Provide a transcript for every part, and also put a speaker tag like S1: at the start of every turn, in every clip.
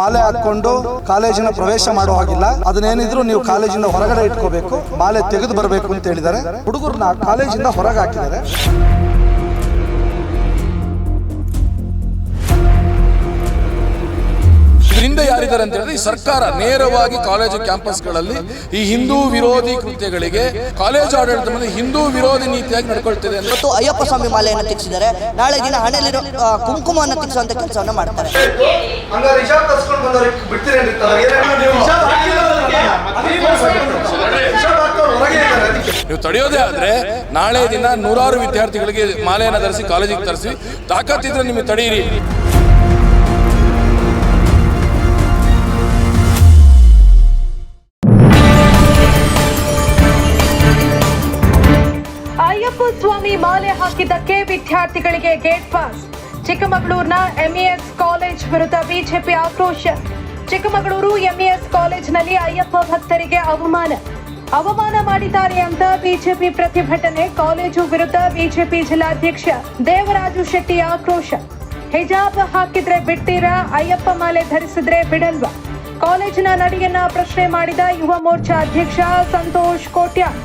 S1: ಮಾಲೆ ಹಾಕೊಂಡು ಕಾಲೇಜಿನ ಪ್ರವೇಶ ಮಾಡೋ ಹಾಗಿಲ್ಲ. ಅದನ್ನೇನಿದ್ರು ನೀವು ಕಾಲೇಜಿನ ಹೊರಗಡೆ ಇಟ್ಕೋಬೇಕು. ಮಾಲೆ ತೆಗೆದು ಬರಬೇಕು ಅಂತ ಹೇಳಿದ್ದಾರೆ. ಹುಡುಗರನ್ನ ಕಾಲೇಜಿಂದ ಹೊರಗೆ ಹಾಕಿದ್ದಾರೆ.
S2: ಇದರಿಂದ ಯಾರಿದ್ದಾರೆ ಅಂತ ಹೇಳಿದ್ರೆ ಈ ಸರ್ಕಾರ ನೇರವಾಗಿ ಕಾಲೇಜು ಕ್ಯಾಂಪಸ್ಗಳಲ್ಲಿ ಈ ಹಿಂದೂ ವಿರೋಧಿ ಕೃತ್ಯಗಳಿಗೆ ಕಾಲೇಜು ಆಡಳಿತ ಹಿಂದೂ ವಿರೋಧಿ ನೀತಿಯಾಗಿ ನಡ್ಕೊಳ್ತಿದೆ ಅಂತ
S3: ಇವತ್ತು ಅಯ್ಯಪ್ಪ ಸ್ವಾಮಿ ಮಾಲೆಯನ್ನು ತಿಕ್ಸಿದ್ದಾರೆ. ನಾಳೆ ದಿನ ಹಣೆಯಲ್ಲಿರೋ ಕುಂಕುಮವನ್ನು ತಿಕ್ಸುವಂತ ಕೆಲಸವನ್ನು ಮಾಡ್ತಾರೆ.
S2: ನೀವು ತಡೆಯೋದೇ ಆದ್ರೆ ನಾಳೆ ದಿನ ನೂರಾರು ವಿದ್ಯಾರ್ಥಿಗಳಿಗೆ ಮಾಲೆಯನ್ನು ಧರಿಸಿ ಕಾಲೇಜಿಗೆ ತರಿಸಿ ತಾಕತ್ತಿದ್ರೆ ನಿಮಗೆ ತಡೆಯಿರಿ
S4: ಹಾಕಿದ ಮಾಲೆ ಹಾಕಿದ್ದಕ್ಕೆ ವಿದ್ಯಾರ್ಥಿಗಳಿಗೆ ಗೇಟ್ ಪಾಸ್ ಚಿಕ್ಕಮಗಳೂರಿನ ಎಂಇಎಸ್ ಕಾಲೇಜ್ ವಿರುದ್ಧ ಬಿಜೆಪಿ ಆಕ್ರೋಶ. ಚಿಕ್ಕಮಗಳೂರು ಎಂಇಎಸ್ ಕಾಲೇಜಿನಲ್ಲಿ ಅಯ್ಯಪ್ಪ ಭಕ್ತರಿಗೆ ಅವಮಾನ. ಅವಮಾನ ಮಾಡಿದ್ದಾರೆ ಅಂತ ಬಿಜೆಪಿ ಪ್ರತಿಭಟನೆ, ಕಾಲೇಜು ವಿರುದ್ಧ ಬಿಜೆಪಿ ಜಿಲ್ಲಾಧ್ಯಕ್ಷ ದೇವರಾಜು ಶೆಟ್ಟಿ ಆಕ್ರೋಶ. ಹಿಜಾಬ್ ಹಾಕಿದ್ರೆ ಬಿಡ್ತೀರಾ, ಅಯ್ಯಪ್ಪ ಮಾಲೆ ಧರಿಸಿದ್ರೆ ಬಿಡಲ್ವಾ? ಕಾಲೇಜಿನ ನಡಿಯನ್ನ ಪ್ರಶ್ನೆ ಮಾಡಿದ ಯುವ ಮೋರ್ಚಾ ಅಧ್ಯಕ್ಷ ಸಂತೋಷ್ ಕೋಟ್ಯಾನ್.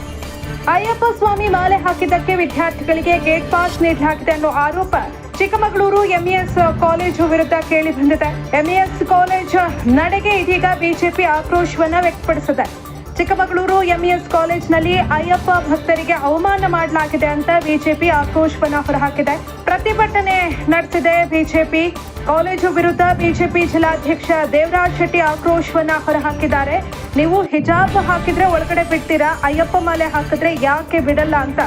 S4: ಅಯ್ಯಪ್ಪ ಸ್ವಾಮಿ ಮಾಲೆ ಹಾಕಿದ್ದಕ್ಕೆ ವಿದ್ಯಾರ್ಥಿಗಳಿಗೆ ಗೇಟ್ ಪಾಸ್ ನೀಡಲಾಗಿದೆ ಅನ್ನೋ ಆರೋಪ ಚಿಕ್ಕಮಗಳೂರು ಎಂಇಎಸ್ ಕಾಲೇಜು ವಿರುದ್ಧ ಕೇಳಿ ಬಂದಿದೆ. ಎಂಇಎಸ್ ಕಾಲೇಜ್ ನಡೆಗೆ ಇದೀಗ ಬಿಜೆಪಿ ಆಕ್ರೋಶವನ್ನ ವ್ಯಕ್ತಪಡಿಸಿದೆ. ಚಿಕ್ಕಮಗಳೂರು ಎಂಇಎಸ್ ಕಾಲೇಜ್ನಲ್ಲಿ ಅಯ್ಯಪ್ಪ ಭಕ್ತರಿಗೆ ಅವಮಾನ ಮಾಡಲಾಗಿದೆ ಅಂತ ಬಿಜೆಪಿ ಆಕ್ರೋಶವನ್ನ ಹೊರಹಾಕಿದೆ. ಪ್ರತಿಭಟನೆ ನಡೆಸಿದೆ ಬಿಜೆಪಿ. ಕಾಲೇಜು ವಿರುದ್ಧ ಬಿಜೆಪಿ ಜಿಲ್ಲಾಧ್ಯಕ್ಷ ದೇವರಾಜ್ ಶೆಟ್ಟಿ ಆಕ್ರೋಶವನ್ನ ಹೊರಹಾಕಿದ್ದಾರೆ. ನೀವು ಹಿಜಾಬ್ ಹಾಕಿದ್ರೆ ಒಳಗಡೆ ಬಿಡ್ತೀರಾ? ಅಯ್ಯಪ್ಪ ಮಾಲೆ ಹಾಕಿದ್ರೆ ಯಾಕೆ ಬಿಡಲ್ಲ ಅಂತ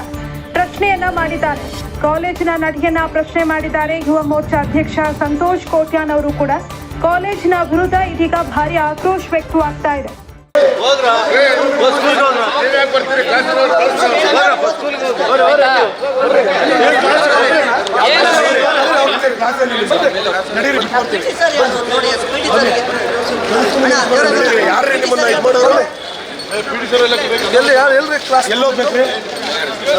S4: ಪ್ರಶ್ನೆಯನ್ನ ಮಾಡಿದ್ದಾರೆ. ಕಾಲೇಜಿನ ನಡೆಯನ್ನ ಪ್ರಶ್ನೆ ಮಾಡಿದ್ದಾರೆ ಯುವ ಮೋರ್ಚಾ ಅಧ್ಯಕ್ಷ ಸಂತೋಷ್ ಕೋಟ್ಯಾನ್ ಅವರು ಕೂಡ. ಕಾಲೇಜಿನ ವಿರುದ್ಧ ಇದೀಗ ಭಾರಿ ಆಕ್ರೋಶ ವ್ಯಕ್ತವಾಗ್ತಾ ಇದೆ.
S1: ಎಲ್ಲಿ ಯಾರು ಎಲ್ರಿ ಕ್ಲಾಸ್
S5: ಎಲ್ಲ ಹೋಗ್ಬೇಕ್ರಿ?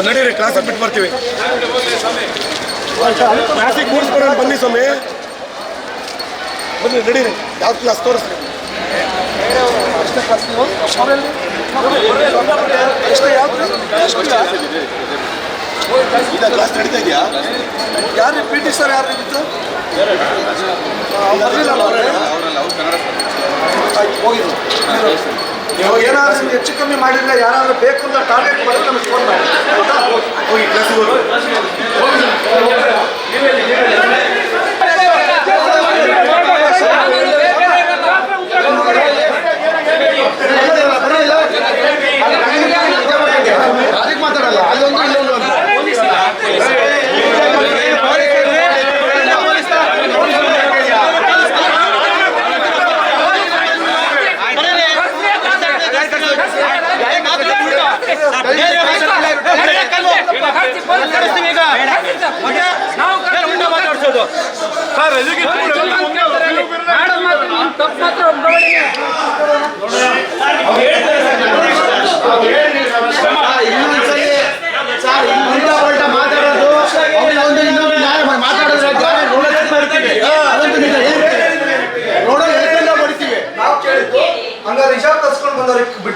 S5: ನಡೀರಿ ಕ್ಲಾಸ್ ಬಿಟ್ಟು ಬರ್ತೀವಿ. ಕ್ಲಾಸಿಗೆ ಕೂರಿಸ್ಕೊಡೋಣ ಬನ್ನಿ ಸ್ವಾಮಿ. ಬನ್ನಿ ನಡೀರಿ. ಯಾವ ಕ್ಲಾಸ್ ತೋರಿಸ್ರಿ. ಈಗ ಕ್ಲಾಸ್ ನಡೀತಾ ಇದೆಯಾ?
S1: ಯಾರು ಪಿ ಟಿ ಸರ್ ಯಾರು ಇದ್ದು ಹೋಗಿದ್ರು. ಇವಾಗ ಏನಾದ್ರು ಹೆಚ್ಚು ಕಮ್ಮಿ ಮಾಡಿಲ್ಲ ಯಾರಾದರೂ ಬೇಕು ಅಂತ ಟಾರ್ಗೆಟ್ ನಮಗೆ ಫೋನ್ ಮಾಡಿ?
S5: ಹೋಗಿ.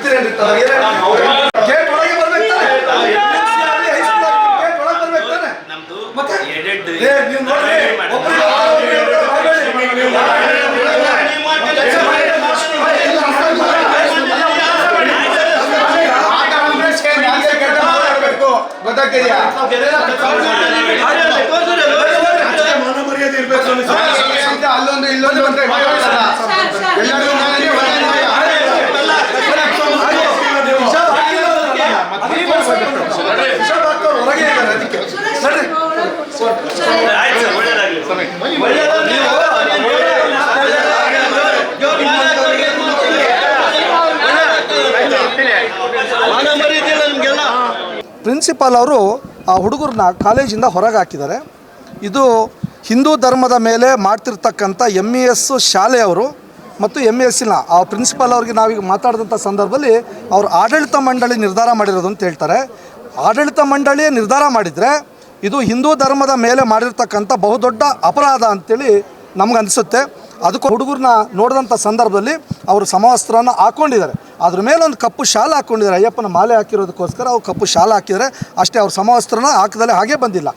S1: ಬಂದವ್ರಿಗೆ ಬಿಡ್ತೀರೇನ್ರಿ ಗೇಟ್ ಒಳಗೆ ಬರ್ಬೇಕು ತಾನೆ ಗೇಟ್ ಒಳಗೆ ಬರ್ಬೇಕು ತಾನೆ ಮತ್ತೆ ಏ, ನೀವು ನೋಡ್ರಿ ಒಬ್ರಿಗೆ ಒಬ್ರಿಗೆ ಒಬ್ರಿಗೆ ಮಾಡಬೇಡಿ. ಗೊತ್ತಾಗ್ತಿದ್ಯಾ
S5: ಮರ್ಯಾದೆ ಇರ್ಬೇಕು
S1: ಅಲ್ಲೊಂದು ಇಲ್ಲೊಂದು ಬಂದ್ರೆ ಎಲ್ಲರಿಗೂ ನಾನೇ ಹಿಜಾಬ್ ಹಾಕಿಲ್ಲ. ಹಿಜಾಬ್ ಹಾಕೋರು ಹೊರಗೆ ಇದ್ದಾರೆ ಅದಕ್ಕೆ. ಸರಿ ಪ್ರಿನ್ಸಿಪಾಲ್ ಅವರು ಆ ಹುಡುಗರನ್ನ ಕಾಲೇಜಿಂದ ಹೊರಗೆ ಹಾಕಿದ್ದಾರೆ. ಇದು ಹಿಂದೂ ಧರ್ಮದ ಮೇಲೆ ಮಾಡ್ತಿರ್ತಕ್ಕಂಥ ಎಂ ಇ ಎಸ್ ಶಾಲೆಯವರು ಮತ್ತು ಎಂ ಇ ಎಸ್ಸಿನ ಆ ಪ್ರಿನ್ಸಿಪಾಲ್ ಅವ್ರಿಗೆ ನಾವೀಗ ಮಾತಾಡಿದಂಥ ಸಂದರ್ಭದಲ್ಲಿ ಅವರು ಆಡಳಿತ ಮಂಡಳಿ ನಿರ್ಧಾರ ಮಾಡಿರೋದು ಅಂತ ಹೇಳ್ತಾರೆ. ಆಡಳಿತ ಮಂಡಳಿ ನಿರ್ಧಾರ ಮಾಡಿದರೆ ಇದು ಹಿಂದೂ ಧರ್ಮದ ಮೇಲೆ ಮಾಡಿರ್ತಕ್ಕಂಥ ಬಹುದೊಡ್ಡ ಅಪರಾಧ ಅಂತೇಳಿ ನಮ್ಗೆ ಅನಿಸುತ್ತೆ ಅದಕ್ಕೂ ಹುಡುಗರನ್ನ ನೋಡಿದಂಥ ಸಂದರ್ಭದಲ್ಲಿ ಅವರು ಸಮವಸ್ತ್ರನ ಹಾಕ್ಕೊಂಡಿದ್ದಾರೆ ಅದ್ರ ಮೇಲೆ ಒಂದು ಕಪ್ಪು ಶಾಲ ಹಾಕ್ಕೊಂಡಿದ್ದಾರೆ ಅಯ್ಯಪ್ಪನ ಮಾಲೆ ಹಾಕಿರೋದಕ್ಕೋಸ್ಕರ ಅವ್ರು ಕಪ್ಪು ಶಾಲ ಹಾಕಿದರೆ ಅಷ್ಟೇ ಅವ್ರ ಸಮವಸ್ತ್ರನ ಹಾಕದಲ್ಲೇ ಹಾಗೇ ಬಂದಿಲ್ಲ.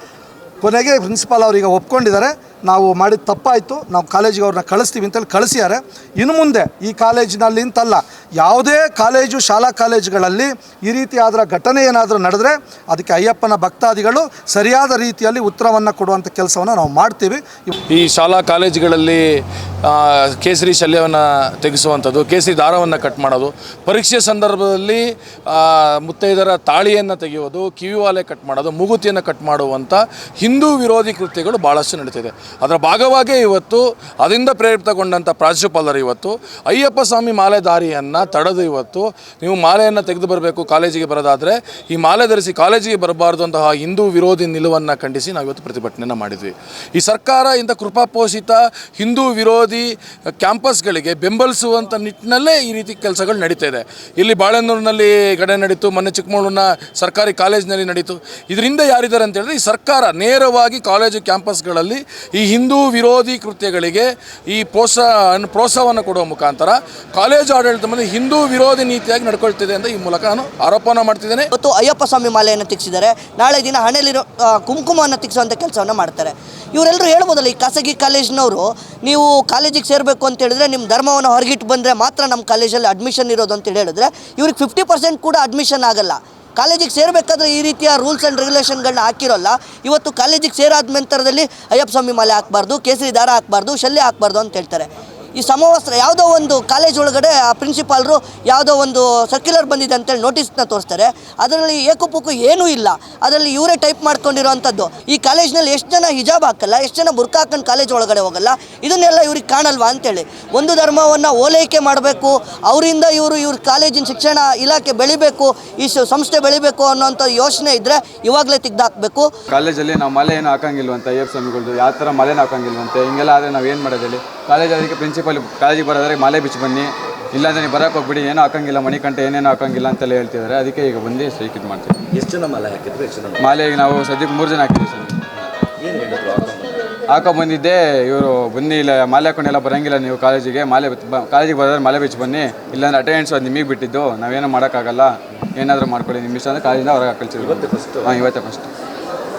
S1: ಕೊನೆಗೆ ಪ್ರಿನ್ಸಿಪಾಲ್ ಅವರೀಗ ಒಪ್ಕೊಂಡಿದ್ದಾರೆ. ನಾವು ಮಾಡಿದ ತಪ್ಪಾಯಿತು, ನಾವು ಕಾಲೇಜಿಗೆ ಅವ್ರನ್ನ ಕಳಿಸ್ತೀವಿ ಅಂತೇಳಿ ಕಳಿಸ್ಯಾರೆ. ಇನ್ನು ಮುಂದೆ ಈ ಕಾಲೇಜಿನಲ್ಲಿ ಅಂತಲ್ಲ ಯಾವುದೇ ಕಾಲೇಜು, ಶಾಲಾ ಕಾಲೇಜುಗಳಲ್ಲಿ ಈ ರೀತಿ ಆದರ ಘಟನೆ ಏನಾದರೂ ನಡೆದ್ರೆ ಅದಕ್ಕೆ ಅಯ್ಯಪ್ಪನ ಭಕ್ತಾದಿಗಳು ಸರಿಯಾದ ರೀತಿಯಲ್ಲಿ ಉತ್ತರವನ್ನು ಕೊಡುವಂಥ ಕೆಲಸವನ್ನು ನಾವು ಮಾಡ್ತೀವಿ.
S2: ಈ ಶಾಲಾ ಕಾಲೇಜುಗಳಲ್ಲಿ ಕೇಸರಿ ಶಲ್ಯವನ್ನು ತೆಗೆಸುವಂಥದ್ದು, ಕೇಸರಿ ದಾರವನ್ನು ಕಟ್ ಮಾಡೋದು, ಪರೀಕ್ಷೆ ಸಂದರ್ಭದಲ್ಲಿ ಮುತ್ತೈದರ ತಾಳಿಯನ್ನು ತೆಗೆಯೋದು ಕಿವಿವಾಲೆ ಕಟ್ ಮಾಡೋದು, ಮೂಗುತಿಯನ್ನು ಕಟ್ ಮಾಡುವಂಥ ಹಿಂದೂ ವಿರೋಧಿ ಕೃತ್ಯಗಳು ಭಾಳಷ್ಟು ನಡೀತಿದೆ. ಅದರ ಭಾಗವಾಗೇ ಇವತ್ತು ಅದರಿಂದ ಪ್ರೇರಿತಗೊಂಡಂಥ ಪ್ರಾಂಶುಪಾಲರು ಇವತ್ತು. ಅಯ್ಯಪ್ಪ ಸ್ವಾಮಿ ಮಾಲೆ ದಾರಿಯನ್ನು ತಡೆದು ಇವತ್ತು ನೀವು ಮಾಲೆಯನ್ನು ತೆಗೆದು ಬರಬೇಕು ಕಾಲೇಜಿಗೆ ಬರೋದಾದರೆ, ಈ ಮಾಲೆ ಧರಿಸಿ ಕಾಲೇಜಿಗೆ ಬರಬಾರ್ದು ಅಂತಹ ಹಿಂದೂ ವಿರೋಧಿ ನಿಲುವನ್ನು ಖಂಡಿಸಿ ನಾವು ಇವತ್ತು ಪ್ರತಿಭಟನೆಯನ್ನು ಮಾಡಿದ್ವಿ. ಈ ಸರ್ಕಾರ ಇಂಥ ಕೃಪಾಪೋಷಿತ ಹಿಂದೂ ವಿರೋಧಿ ಕ್ಯಾಂಪಸ್ಗಳಿಗೆ ಬೆಂಬಲಿಸುವಂಥ ನಿಟ್ಟಿನಲ್ಲೇ ಈ ರೀತಿ ಕೆಲಸಗಳು ನಡೀತಾ ಇದೆ. ಇಲ್ಲಿ ಬಾಳೆನ್ನೂರಿನಲ್ಲಿ ಗಡೆ ನಡೀತು, ಮೊನ್ನೆ ಚಿಕ್ಕಮಗಳೂರಿನ ಸರ್ಕಾರಿ ಕಾಲೇಜಿನಲ್ಲಿ ನಡೀತು. ಇದರಿಂದ ಯಾರಿದ್ದಾರೆ ಅಂತ ಹೇಳಿದ್ರೆ ಈ ಸರ್ಕಾರ ನೇರವಾಗಿ ಕಾಲೇಜು ಕ್ಯಾಂಪಸ್ಗಳಲ್ಲಿ ಹಿಂದೂ ವಿರೋಧಿ ಕೃತ್ಯಗಳಿಗೆ ಈ ಪ್ರೋತ್ಸಾಹ ಪ್ರೋತ್ಸಾಹವನ್ನು ಕೊಡುವ ಮುಖಾಂತರ ಕಾಲೇಜು ಆಡಳಿತ ಮೇಲೆ ಹಿಂದೂ ವಿರೋಧಿ ನೀತಿಯಾಗಿ ನಡ್ಕೊಳ್ತಿದೆ ಅಂತ ಈ ಮೂಲಕ ನಾನು ಆರೋಪವನ್ನು ಮಾಡ್ತಿದ್ದೇನೆ.
S3: ಇವತ್ತು ಅಯ್ಯಪ್ಪ ಸ್ವಾಮಿ ಮಾಲೆಯನ್ನು ತಿಕ್ಸಿದ್ದಾರೆ. ನಾಳೆ ದಿನ ಹಣೆಯಲ್ಲಿರೋ ಕುಂಕುಮವನ್ನು ತಿಕ್ಸುವಂಥ ಕೆಲಸವನ್ನು ಮಾಡ್ತಾರೆ. ಇವರೆಲ್ಲರೂ ಹೇಳ್ಬೋದಲ್ಲ, ಈ ಖಾಸಗಿ ಕಾಲೇಜಿನವರು, ನೀವು ಕಾಲೇಜಿಗೆ ಸೇರಬೇಕು ಅಂತ ಹೇಳಿದ್ರೆ ನಿಮ್ಮ ಧರ್ಮವನ್ನು ಹೊರಗಿಟ್ಟು ಬಂದರೆ ಮಾತ್ರ ನಮ್ಮ ಕಾಲೇಜಲ್ಲಿ ಅಡ್ಮಿಷನ್ ಇರೋದು ಅಂತೇಳಿ ಹೇಳಿದ್ರೆ, ಇವ್ರಿಗೆ ಫಿಫ್ಟಿ ಪರ್ಸೆಂಟ್ ಕೂಡ ಅಡ್ಮಿಷನ್ ಆಗಲ್ಲ. ಕಾಲೇಜಿಗೆ ಸೇರಬೇಕಾದ್ರೆ ಈ ರೀತಿಯ ರೂಲ್ಸ್ ಆ್ಯಂಡ್ ರೆಗ್ಯುಲೇಷನ್ಗಳನ್ನ ಹಾಕಿರೋಲ್ಲ. ಇವತ್ತು ಕಾಲೇಜಿಗೆ ಸೇರಾದ ನಂತರದಲ್ಲಿ ಅಯ್ಯಪ್ಪ ಸ್ವಾಮಿ ಮಾಲೆ ಹಾಕ್ಬಾರ್ದು, ಕೇಸರಿ ದಾರ ಹಾಕ್ಬಾರ್ದು, ಶಲ್ಯ ಹಾಕ್ಬಾರ್ದು ಅಂತ ಹೇಳ್ತಾರೆ. ಈ ಸಮವಸ್ತ್ರ ಯಾವುದೋ ಒಂದು ಕಾಲೇಜ್ ಒಳಗಡೆ, ಆ ಪ್ರಿನ್ಸಿಪಾಲ್ರು ಯಾವುದೋ ಒಂದು ಸರ್ಕ್ಯುಲರ್ ಬಂದಿದೆ ಅಂತೇಳಿ ನೋಟಿಸ್ನ ತೋರಿಸ್ತಾರೆ. ಅದರಲ್ಲಿ ಏಕುಪುಕು ಏನೂ ಇಲ್ಲ. ಅದರಲ್ಲಿ ಇವರೇ ಟೈಪ್ ಮಾಡ್ಕೊಂಡಿರೋವಂಥದ್ದು. ಈ ಕಾಲೇಜ್ನಲ್ಲಿ ಎಷ್ಟು ಜನ ಹಿಜಾಬ್ ಹಾಕಲ್ಲ, ಎಷ್ಟು ಜನ ಬುರ್ಕಾ ಹಾಕೊಂಡು ಕಾಲೇಜ್ ಒಳಗಡೆ ಹೋಗಲ್ಲ, ಇದನ್ನೆಲ್ಲ ಇವ್ರಿಗೆ ಕಾಣಲ್ವಾ ಅಂತೇಳಿ. ಒಂದು ಧರ್ಮವನ್ನು ಓಲೈಕೆ ಮಾಡಬೇಕು, ಅವರಿಂದ ಇವರು ಇವ್ರ ಕಾಲೇಜಿನ ಶಿಕ್ಷಣ ಇಲಾಖೆ ಬೆಳಿಬೇಕು, ಈ ಸಂಸ್ಥೆ ಬೆಳಿಬೇಕು ಅನ್ನೋಂಥ ಯೋಚನೆ ಇದ್ದರೆ ಇವಾಗಲೇ ತೆಗ್ದಾಕಬೇಕು.
S6: ಕಾಲೇಜಲ್ಲಿ ನಾವು ಮಲೆ ಏನು ಹಾಕಂಗಿಲ್ವಂತ, ಅಯ್ಯಪ್ಪ ಸ್ವಾಮಿಗಳು ಯಾವ ಥರ ಮಲೆನ ಹಾಕಂಗಿಲ್ವಂತೆ, ಹಿಂಗೆಲ್ಲ ಆದರೆ ನಾವು ಏನು ಮಾಡೋದು ಕಾಲೇಜ್ ಪ್ರಿನ್ಸಿಪಲ್ ಕಾಲೇಜಿಗೆ ಬರೋದ್ರೆ ಮಾಲೆ ಬಿಚ್ಚಿ ಬನ್ನಿ. ಇಲ್ಲಾಂದ್ರೆ ನೀವು ಬರೋಕೆ ಹೋಗ್ಬಿಡಿ. ಏನೋ ಹಾಕಂಗಿಲ್ಲ ಮಣಿಕಂಠ ಏನೇನು ಹಾಕಂಗಿಲ್ಲ ಅಂತೆಲ್ಲ ಹೇಳ್ತಿದ್ದಾರೆ. ಅದಕ್ಕೆ ಈಗ ಬಂದು ಸ್ಟ್ರೈಕ್ ಇದು ಮಾಡ್ತೀವಿ.
S7: ಎಷ್ಟು ಜನ ಮಾಲೆ ಹಾಕಿದ್ರು ಎಷ್ಟು ಜನ
S6: ಮಾಲೆಗೆ ನಾವು ಸದ್ಯಕ್ಕೆ ಮೂರು ಜನ ಹಾಕಿದ್ವಿ ಸರ್.
S7: ಏನು ಹೇಳಿದ್ರು
S6: ಬಂದಿದ್ದೆ? ಇವರು ಬನ್ನಿ ಇಲ್ಲ ಮಾಲೆ ಹಾಕೊಂಡೆಲ್ಲ ಬರೋಂಗಿಲ್ಲ ನೀವು ಕಾಲೇಜಿಗೆ. ಮಾಲೆ ಬ- ಕಾಲೇಜಿಗೆ ಬರೋದ್ರೆ ಮಾಲೆ ಬಿಚ್ಚಿ ಬನ್ನಿ. ಇಲ್ಲಾಂದ್ರೆ ಅಟೆಂಡೆನ್ಸ್ ಅದು ನಿಮಗೆ ಬಿಟ್ಟಿದ್ದು. ನಾವೇನೋ ಮಾಡೋಕ್ಕಾಗಲ್ಲ. ಏನಾದರೂ ಮಾಡ್ಕೊಳ್ಳಿ. ನಿಮ್ಮ ಇಷ್ಟ ಅಂದರೆ ಕಾಲೇಜಿಂದ ಹೊರಗೆ ಕಳಿಸಿದ್ವಿ ಇವತ್ತು ಫಸ್ಟ್ ಹಾಂ ಇವತ್ತೇ ಫಸ್ಟ್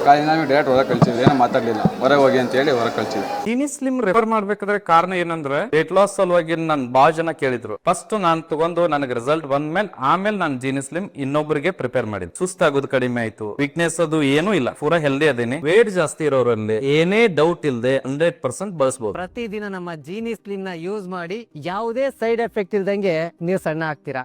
S6: ಕಾಲೇಜಿಂದ ನೀವು ಡೈರೆಕ್ಟ್ ಹೊರಗೆ ಕಳಿಸಿದ್ರು. ಏನೋ ಮಾತಾಡಲಿಲ್ಲ. ಹೊರಗೆ ಹೋಗಿ ಅಂತ ಹೇಳಿ ಹೊರಗೆ ಕಳಿಸಿದ್ರು.
S8: ಚೀನಿ ಸ್ಲಿಮ್ ರೆಫರ್ ಮಾಡ್ಬೇಕಾದ್ರೆ ಕಾರಣ ಏನಂದ್ರೆ ವೇಟ್ ಲಾಸ್ ಸಲುವಾಗಿ ನನ್ ಬಾಳ ಜನ ಕೇಳಿದ್ರು. ಫಸ್ಟ್ ನಾನ್ ತಗೊಂಡು ನನಗೆ ರಿಸಲ್ಟ್ ಬಂದ್ಮೇಲೆ ಆಮೇಲೆ ನಾನು ಜೀನಿ ಸ್ಲಿಮ್ ಇನ್ನೊಬ್ಬರಿಗೆ ಪ್ರಿಪೇರ್ ಮಾಡಿದ್ ಸುಸ್ತಾಗೋದು ಕಡಿಮೆ ಆಯ್ತು. ವೀಕ್ನೆಸ್ ಅದು ಏನೂ ಇಲ್ಲ. ಪೂರಾ ಹೆಲ್ದಿ ಅದೇನೆ. ವೇಟ್ ಜಾಸ್ತಿ ಇರೋರಲ್ಲಿ ಏನೇ ಡೌಟ್ ಇಲ್ಲದೆ ಹಂಡ್ರೆಡ್ ಪರ್ಸೆಂಟ್ ಬಳಸಬಹುದು
S9: ಪ್ರತಿದಿನ ನಮ್ಮ ಜೀನಿ ಸ್ಲಿಮ್ನ ಯೂಸ್ ಮಾಡಿ ಯಾವುದೇ ಸೈಡ್ ಎಫೆಕ್ಟ್ ಇಲ್ದಂಗೆ ನೀವು ಸಣ್ಣ ಆಗ್ತೀರಾ?